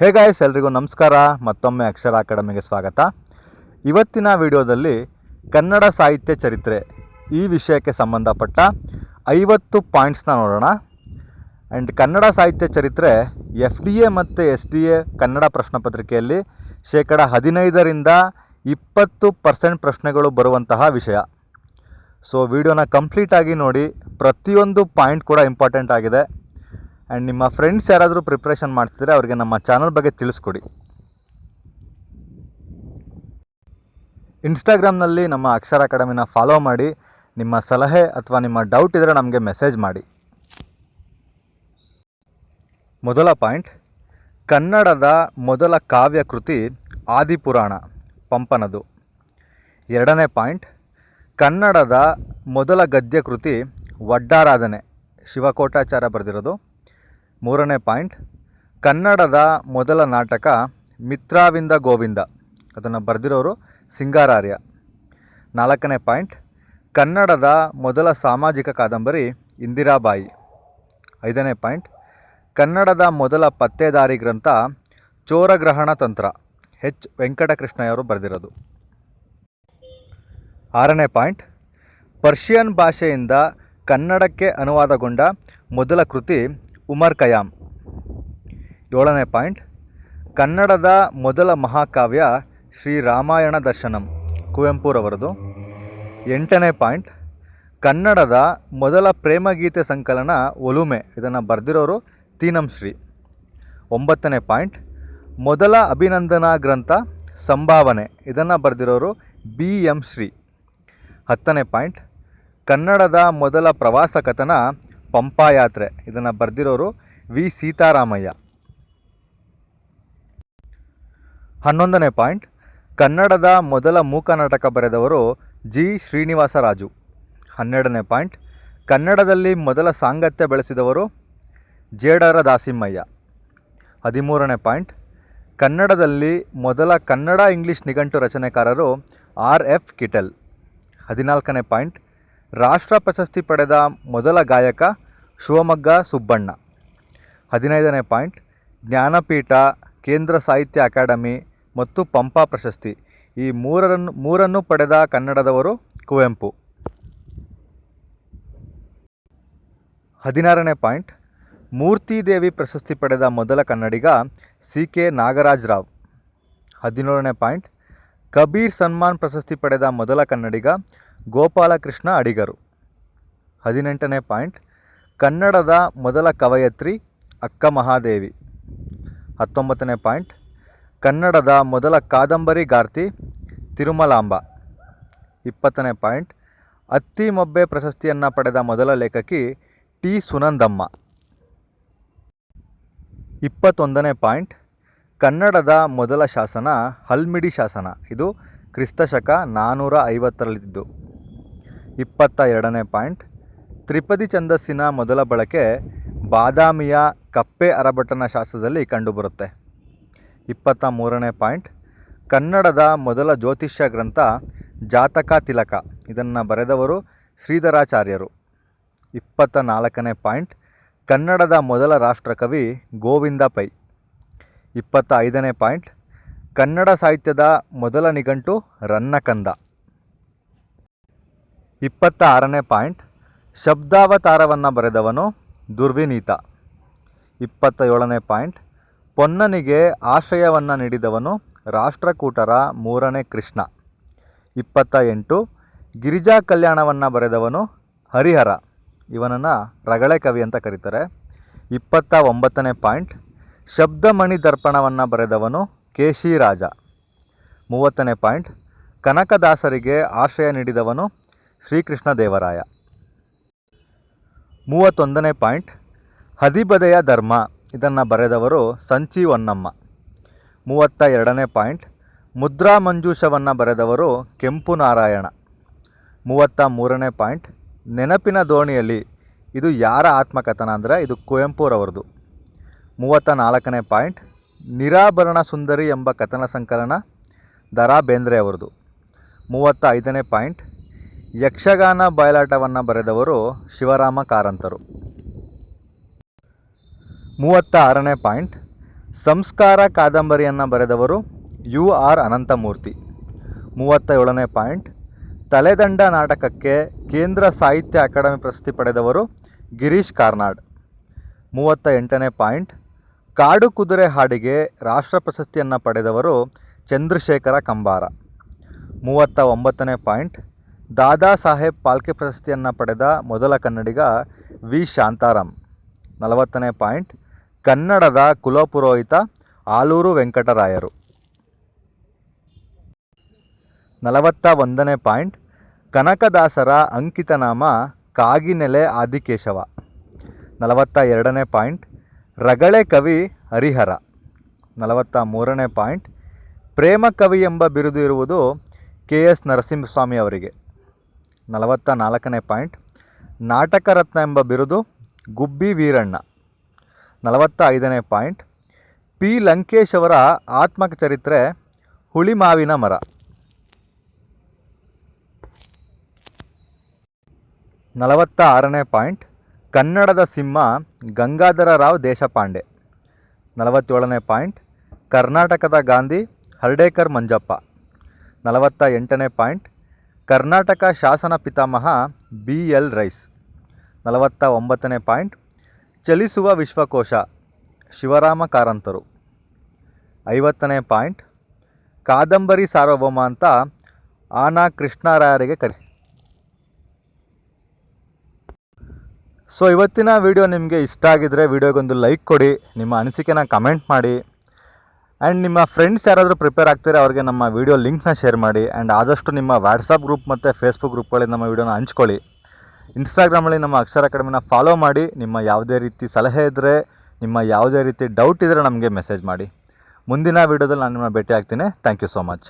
Hey guys ಎಲ್ರಿಗೂ ನಮಸ್ಕಾರ. ಮತ್ತೊಮ್ಮೆ ಅಕ್ಷರ ಅಕಾಡೆಮಿಗೆ ಸ್ವಾಗತ. ಇವತ್ತಿನ ವಿಡಿಯೋದಲ್ಲಿ ಕನ್ನಡ ಸಾಹಿತ್ಯ ಚರಿತ್ರೆ ಈ ವಿಷಯಕ್ಕೆ ಸಂಬಂಧಪಟ್ಟ ಐವತ್ತು ಪಾಯಿಂಟ್ಸ್ನ ನೋಡೋಣ. ಆ್ಯಂಡ್ ಕನ್ನಡ ಸಾಹಿತ್ಯ ಚರಿತ್ರೆ ಎಫ್ ಡಿ ಎ ಮತ್ತು ಎಸ್ ಡಿ ಎ ಕನ್ನಡ ಪ್ರಶ್ನೆ ಪತ್ರಿಕೆಯಲ್ಲಿ ಶೇಕಡ ಹದಿನೈದರಿಂದ ಇಪ್ಪತ್ತು ಪರ್ಸೆಂಟ್ ಪ್ರಶ್ನೆಗಳು ಬರುವಂತಹ ವಿಷಯ. ಸೊ ವಿಡಿಯೋನ ಕಂಪ್ಲೀಟಾಗಿ ನೋಡಿ, ಪ್ರತಿಯೊಂದು ಪಾಯಿಂಟ್ ಕೂಡ ಇಂಪಾರ್ಟೆಂಟ್ ಆಗಿದೆ. ಆ್ಯಂಡ್ ನಿಮ್ಮ ಫ್ರೆಂಡ್ಸ್ ಯಾರಾದರೂ ಪ್ರಿಪ್ರೇಷನ್ ಮಾಡ್ತಿದ್ರೆ ಅವರಿಗೆ ನಮ್ಮ ಚಾನಲ್ ಬಗ್ಗೆ ತಿಳಿಸ್ಕೊಡಿ. ಇನ್ಸ್ಟಾಗ್ರಾಮ್ನಲ್ಲಿ ನಮ್ಮ ಅಕ್ಷರ ಅಕಾಡೆಮಿನ ಫಾಲೋ ಮಾಡಿ, ನಿಮ್ಮ ಸಲಹೆ ಅಥವಾ ನಿಮ್ಮ ಡೌಟ್ ಇದ್ದರೆ ನಮಗೆ ಮೆಸೇಜ್ ಮಾಡಿ. ಮೊದಲ ಪಾಯಿಂಟ್ ಕನ್ನಡದ ಮೊದಲ ಕಾವ್ಯ ಕೃತಿ ಆದಿಪುರಾಣ, ಪಂಪನದು. ಎರಡನೇ ಪಾಯಿಂಟ್ ಕನ್ನಡದ ಮೊದಲ ಗದ್ಯ ಕೃತಿ ವಡ್ಡಾರಾಧನೆ ಶಿವಕೋಟಾಚಾರ್ಯ ಬರೆದಿರೋದು. ಮೂರನೇ ಪಾಯಿಂಟ್. ಕನ್ನಡದ ಮೊದಲ ನಾಟಕ ಮಿತ್ರಾವಿಂದ ಗೋವಿಂದ. ಅದನ್ನು ಬರೆದಿರೋರು ಸಿಂಗಾರಾರ್ಯ. ನಾಲ್ಕನೇ ಪಾಯಿಂಟ್. ಕನ್ನಡದ ಮೊದಲ ಸಾಮಾಜಿಕ ಕಾದಂಬರಿ ಇಂದಿರಾಬಾಯಿ. ಐದನೇ ಪಾಯಿಂಟ್. ಕನ್ನಡದ ಮೊದಲ ಪತ್ತೇದಾರಿ ಗ್ರಂಥ ಚೋರಗ್ರಹಣ ತಂತ್ರ. ಎಚ್. ವೆಂಕಟಕೃಷ್ಣಯ್ಯವರು ಬರೆದಿರೋದು. ಆರನೇ ಪಾಯಿಂಟ್. ಪರ್ಷಿಯನ್ ಭಾಷೆಯಿಂದ ಕನ್ನಡಕ್ಕೆ ಅನುವಾದಗೊಂಡ ಮೊದಲ ಕೃತಿ ಉಮರ್ ಕಯಾಮ್ ಏಳನೇ ಪಾಯಿಂಟ್. ಕನ್ನಡದ ಮೊದಲ ಮಹಾಕಾವ್ಯ ಶ್ರೀ ರಾಮಾಯಣ ದರ್ಶನಂ, ಕುವೆಂಪುರವರದು. ಎಂಟನೇ ಪಾಯಿಂಟ್. ಕನ್ನಡದ ಮೊದಲ ಪ್ರೇಮಗೀತೆ ಸಂಕಲನ ಒಲುಮೆ, ಇದನ್ನು ಬರೆದಿರೋರು ಶ್ರೀ. ಒಂಬತ್ತನೇ ಪಾಯಿಂಟ್. ಮೊದಲ ಅಭಿನಂದನಾ ಗ್ರಂಥ ಸಂಭಾವನೆ, ಇದನ್ನು ಬರೆದಿರೋರು ಬಿ ಎಂ ಶ್ರೀ. ಹತ್ತನೇ ಪಾಯಿಂಟ್. ಕನ್ನಡದ ಮೊದಲ ಪ್ರವಾಸ ಕಥನ ಪಂಪಾಯಾತ್ರೆ. ಇದನ್ನು ಬರೆದಿರೋರು ವಿ. ಸೀತಾರಾಮಯ್ಯ. ಹನ್ನೊಂದನೇ ಪಾಯಿಂಟ್. ಕನ್ನಡದ ಮೊದಲ ಮೂಕ ನಾಟಕ ಬರೆದವರು ಜಿ. ಶ್ರೀನಿವಾಸ ರಾಜು ಹನ್ನೆರಡನೇ ಪಾಯಿಂಟ್. ಕನ್ನಡದಲ್ಲಿ ಮೊದಲ ಸಾಂಗತ್ಯ ಬೆಳೆಸಿದವರು ಜೇಡರ ದಾಸಿಮಯ್ಯ ಹದಿಮೂರನೇ ಪಾಯಿಂಟ್. ಕನ್ನಡದಲ್ಲಿ ಮೊದಲ ಕನ್ನಡ ಇಂಗ್ಲಿಷ್ ನಿಘಂಟು ರಚನೆಕಾರರು ಆರ್. ಎಫ್. ಕಿಟಲ್. ಹದಿನಾಲ್ಕನೇ ಪಾಯಿಂಟ್. ರಾಷ್ಟ್ರ ಪ್ರಶಸ್ತಿ ಪಡೆದ ಮೊದಲ ಗಾಯಕ ಶಿವಮೊಗ್ಗ ಸುಬ್ಬಣ್ಣ. ಹದಿನೈದನೇ ಪಾಯಿಂಟ್. ಜ್ಞಾನಪೀಠ, ಕೇಂದ್ರ ಸಾಹಿತ್ಯ ಅಕಾಡೆಮಿ ಮತ್ತು ಪಂಪ ಪ್ರಶಸ್ತಿ. ಈ ಮೂರರನ್ನು, ಮೂರನ್ನು ಪಡೆದ ಕನ್ನಡದವರು ಕುವೆಂಪು. ಹದಿನಾರನೇ ಪಾಯಿಂಟ್. ಮೂರ್ತಿದೇವಿ ಪ್ರಶಸ್ತಿ ಪಡೆದ ಮೊದಲ ಕನ್ನಡಿಗ ಸಿ ಕೆ ನಾಗರಾಜ್ ರಾವ್. ಹದಿನೇಳನೇ ಪಾಯಿಂಟ್. ಕಬೀರ್ ಸನ್ಮಾನ್ ಪ್ರಶಸ್ತಿ ಪಡೆದ ಮೊದಲ ಕನ್ನಡಿಗ ಗೋಪಾಲಕೃಷ್ಣ ಅಡಿಗರು. ಹದಿನೆಂಟನೇ ಪಾಯಿಂಟ್. ಕನ್ನಡದ ಮೊದಲ ಕವಯತ್ರಿ ಅಕ್ಕ ಮಹಾದೇವಿ. ಹತ್ತೊಂಬತ್ತನೇ ಪಾಯಿಂಟ್. ಕನ್ನಡದ ಮೊದಲ ಕಾದಂಬರಿಗಾರ್ತಿ ತಿರುಮಲಾಂಬ. ಇಪ್ಪತ್ತನೇ ಪಾಯಿಂಟ್. ಅತ್ತಿ ಮೊಬ್ಬೆ ಪ್ರಶಸ್ತಿಯನ್ನು ಪಡೆದ ಮೊದಲ ಲೇಖಕಿ ಟಿ ಸುನಂದಮ್ಮ. ಇಪ್ಪತ್ತೊಂದನೇ ಪಾಯಿಂಟ್. ಕನ್ನಡದ ಮೊದಲ ಶಾಸನ ಹಲ್ಮಿಡಿ ಶಾಸನ. ಇದು ಕ್ರಿಸ್ತಶಕ ನಾನ್ನೂರ ಐವತ್ತರಲ್ಲಿದ್ದು. ಇಪ್ಪತ್ತ ಎರಡನೇ ಪಾಯಿಂಟ್. ತ್ರಿಪದಿ ಛಂದಸ್ಸಿನ ಮೊದಲ ಬಳಕೆ ಬಾದಾಮಿಯ ಕಪ್ಪೆ ಅರಭಟನ ಶಾಸ್ತ್ರದಲ್ಲಿ ಕಂಡುಬರುತ್ತೆ. ಇಪ್ಪತ್ತ ಮೂರನೇ ಪಾಯಿಂಟ್. ಕನ್ನಡದ ಮೊದಲ ಜ್ಯೋತಿಷ್ಯ ಗ್ರಂಥ ಜಾತಕ ತಿಲಕ. ಇದನ್ನು ಬರೆದವರು ಶ್ರೀಧರಾಚಾರ್ಯರು. ಇಪ್ಪತ್ತ ನಾಲ್ಕನೇ ಪಾಯಿಂಟ್. ಕನ್ನಡದ ಮೊದಲ ರಾಷ್ಟ್ರಕವಿ ಗೋವಿಂದ ಪೈ. ಇಪ್ಪತ್ತ ಐದನೇ ಪಾಯಿಂಟ್. ಕನ್ನಡ ಸಾಹಿತ್ಯದ ಮೊದಲ ನಿಘಂಟು ರನ್ನಕಂದ. ಇಪ್ಪತ್ತ ಆರನೇ ಪಾಯಿಂಟ್. ಶಬ್ದಾವತಾರವನ್ನು ಬರೆದವನು ದುರ್ವಿನೀತ. ಇಪ್ಪತ್ತ ಏಳನೇ ಪಾಯಿಂಟ್. ಪೊನ್ನನಿಗೆ ಆಶ್ರಯವನ್ನು ನೀಡಿದವನು ರಾಷ್ಟ್ರಕೂಟರ ಮೂರನೇ ಕೃಷ್ಣ. ಇಪ್ಪತ್ತ ಎಂಟು ಗಿರಿಜಾ ಕಲ್ಯಾಣವನ್ನು ಬರೆದವನು ಹರಿಹರ. ಇವನನ್ನು ರಗಳೆ ಕವಿ ಅಂತ ಕರೀತಾರೆ. ಇಪ್ಪತ್ತ ಒಂಬತ್ತನೇ ಪಾಯಿಂಟ್. ಶಬ್ದಮಣಿ ದರ್ಪಣವನ್ನು ಬರೆದವನು ಕೇಶಿರಾಜ. ಮೂವತ್ತನೇ ಪಾಯಿಂಟ್. ಕನಕದಾಸರಿಗೆ ಆಶ್ರಯ ನೀಡಿದವನು ಶ್ರೀಕೃಷ್ಣ ದೇವರಾಯ ಮೂವತ್ತೊಂದನೇ ಪಾಯಿಂಟ್. ಹದಿಬದೆಯ ಧರ್ಮ, ಇದನ್ನು ಬರೆದವರು ಸಂಚಿ ಹೊನ್ನಮ್ಮ. ಮೂವತ್ತ ಎರಡನೇ ಪಾಯಿಂಟ್. ಮುದ್ರಾ ಮಂಜೂಷವನ್ನು ಬರೆದವರು ಕೆಂಪು ನಾರಾಯಣ. ಮೂವತ್ತ ಮೂರನೇ ಪಾಯಿಂಟ್. ನೆನಪಿನ ದೋಣಿಯಲ್ಲಿ, ಇದು ಯಾರ ಆತ್ಮಕಥನ ಅಂದರೆ ಇದು ಕುವೆಂಪುರವರದು ಮೂವತ್ತ ನಾಲ್ಕನೇ ಪಾಯಿಂಟ್. ನಿರಾಭರಣ ಸುಂದರಿ ಎಂಬ ಕಥನ ಸಂಕಲನ ದರಾ ಬೇಂದ್ರೆ ಅವರದು ಮೂವತ್ತ ಐದನೇ ಪಾಯಿಂಟ್. ಯಕ್ಷಗಾನ ಬಯಲಾಟವನ್ನು ಬರೆದವರು ಶಿವರಾಮ ಕಾರಂತರು. ಮೂವತ್ತ ಆರನೇ ಪಾಯಿಂಟ್. ಸಂಸ್ಕಾರ ಕಾದಂಬರಿಯನ್ನು ಬರೆದವರು ಯು ಆರ್ ಅನಂತಮೂರ್ತಿ. ಮೂವತ್ತ ಏಳನೇ ಪಾಯಿಂಟ್. ತಲೆದಂಡ ನಾಟಕಕ್ಕೆ ಕೇಂದ್ರ ಸಾಹಿತ್ಯ ಅಕಾಡೆಮಿ ಪ್ರಶಸ್ತಿ ಪಡೆದವರು ಗಿರೀಶ್ ಕಾರ್ನಾಡ್. ಮೂವತ್ತ ಎಂಟನೇ ಪಾಯಿಂಟ್. ಕಾಡು ಕುದುರೆ ಹಾಡಿಗೆ ರಾಷ್ಟ್ರ ಪ್ರಶಸ್ತಿಯನ್ನು ಪಡೆದವರು ಚಂದ್ರಶೇಖರ ಕಂಬಾರ. ಮೂವತ್ತ ಒಂಬತ್ತನೇ ಪಾಯಿಂಟ್. ದಾದಾ ಸಾಹೇಬ್ ಪಾಲ್ಕೆ ಪ್ರಶಸ್ತಿಯನ್ನು ಪಡೆದ ಮೊದಲ ಕನ್ನಡಿಗ ವಿ. ಶಾಂತಾರಾಮ್. ನಲವತ್ತನೇ ಪಾಯಿಂಟ್. ಕನ್ನಡದ ಕುಲಪುರೋಹಿತ ಆಲೂರು ವೆಂಕಟರಾಯರು. ನಲವತ್ತ ಒಂದನೇ ಪಾಯಿಂಟ್. ಕನಕದಾಸರ ಅಂಕಿತನಾಮ ಕಾಗಿನೆಲೆ ಆದಿಕೇಶವ. ನಲವತ್ತ ಎರಡನೇ ಪಾಯಿಂಟ್. ರಗಳೆ ಕವಿ ಹರಿಹರ. ನಲವತ್ತ ಮೂರನೇ ಪಾಯಿಂಟ್. ಪ್ರೇಮ ಕವಿ ಎಂಬ ಬಿರುದು ಇರುವುದು ಕೆ. ಎಸ್. ನರಸಿಂಹಸ್ವಾಮಿ ಅವರಿಗೆ. ನಲವತ್ತ ನಾಲ್ಕನೇ ಪಾಯಿಂಟ್. ನಾಟಕ ರತ್ನ ಎಂಬ ಬಿರುದು ಗುಬ್ಬಿ ವೀರಣ್ಣ. ನಲವತ್ತ ಐದನೇ ಪಾಯಿಂಟ್. ಪಿ ಲಂಕೇಶ್ ಅವರ ಆತ್ಮಚರಿತ್ರೆ ಹುಳಿಮಾವಿನ ಮರ. ನಲವತ್ತ ಆರನೇ ಪಾಯಿಂಟ್. ಕನ್ನಡದ ಸಿಂಹ ಗಂಗಾಧರ ರಾವ್ ದೇಶಪಾಂಡೆ. ನಲವತ್ತೇಳನೇ ಪಾಯಿಂಟ್. ಕರ್ನಾಟಕದ ಗಾಂಧಿ ಹರ್ಡೇಕರ್ ಮಂಜಪ್ಪ. ನಲವತ್ತ ಎಂಟನೇ ಪಾಯಿಂಟ್. ಕರ್ನಾಟಕ ಶಾಸನ ಪಿತಾಮಹ ಬಿ ಎಲ್ ರೈಸ್. ನಲವತ್ತ ಒಂಬತ್ತನೇ ಪಾಯಿಂಟ್. ಚಲಿಸುವ ವಿಶ್ವಕೋಶ, ಶಿವರಾಮ ಕಾರಂತರು. ಐವತ್ತನೇ ಪಾಯಿಂಟ್. ಕಾದಂಬರಿ ಸಾರ್ವಭೌಮ ಅಂತ ಆನಾ ಕೃಷ್ಣರಾಯರಿಗೆ ಕರಿ. ಸೊ, ಇವತ್ತಿನ ವಿಡಿಯೋ ನಿಮಗೆ ಇಷ್ಟ ಆಗಿದ್ದರೆ ವಿಡಿಯೋಗೊಂದು ಲೈಕ್ ಕೊಡಿ, ನಿಮ್ಮ ಅನಿಸಿಕೆನ ಕಮೆಂಟ್ ಮಾಡಿ. ಆ್ಯಂಡ್ ನಿಮ್ಮ ಫ್ರೆಂಡ್ಸ್ ಯಾರಾದರೂ ಪ್ರಿಪೇರ್ ಆಗ್ತಾರೆ ಅವ್ರಿಗೆ ನಮ್ಮ ವೀಡಿಯೋ ಲಿಂಕ್ನ ಶೇರ್ ಮಾಡಿ. ಆ್ಯಂಡ್ ಆದಷ್ಟು ನಿಮ್ಮ ವಾಟ್ಸಪ್ ಗ್ರೂಪ್ ಮತ್ತು ಫೇಸ್ಬುಕ್ ಗ್ರೂಪ್ಗಳಲ್ಲಿ ನಮ್ಮ ವೀಡಿಯೋನ ಹಂಚ್ಕೊಳ್ಳಿ. ಇನ್ಸ್ಟಾಗ್ರಾಮಲ್ಲಿ ನಮ್ಮ ಅಕ್ಷರ ಅಕಾಡೆಮಿನ ಫಾಲೋ ಮಾಡಿ. ನಿಮ್ಮ ಯಾವುದೇ ರೀತಿ ಸಲಹೆ ಇದ್ದರೆ ನಿಮ್ಮ ಯಾವುದೇ ರೀತಿ ಡೌಟ್ ಇದ್ದರೆ ನಮಗೆ ಮೆಸೇಜ್ ಮಾಡಿ. ಮುಂದಿನ ವೀಡಿಯೋದಲ್ಲಿ ನಾನು ನಿಮ್ಮನ್ನ ಭೇಟಿ ಆಗ್ತೀನಿ. Thank you so much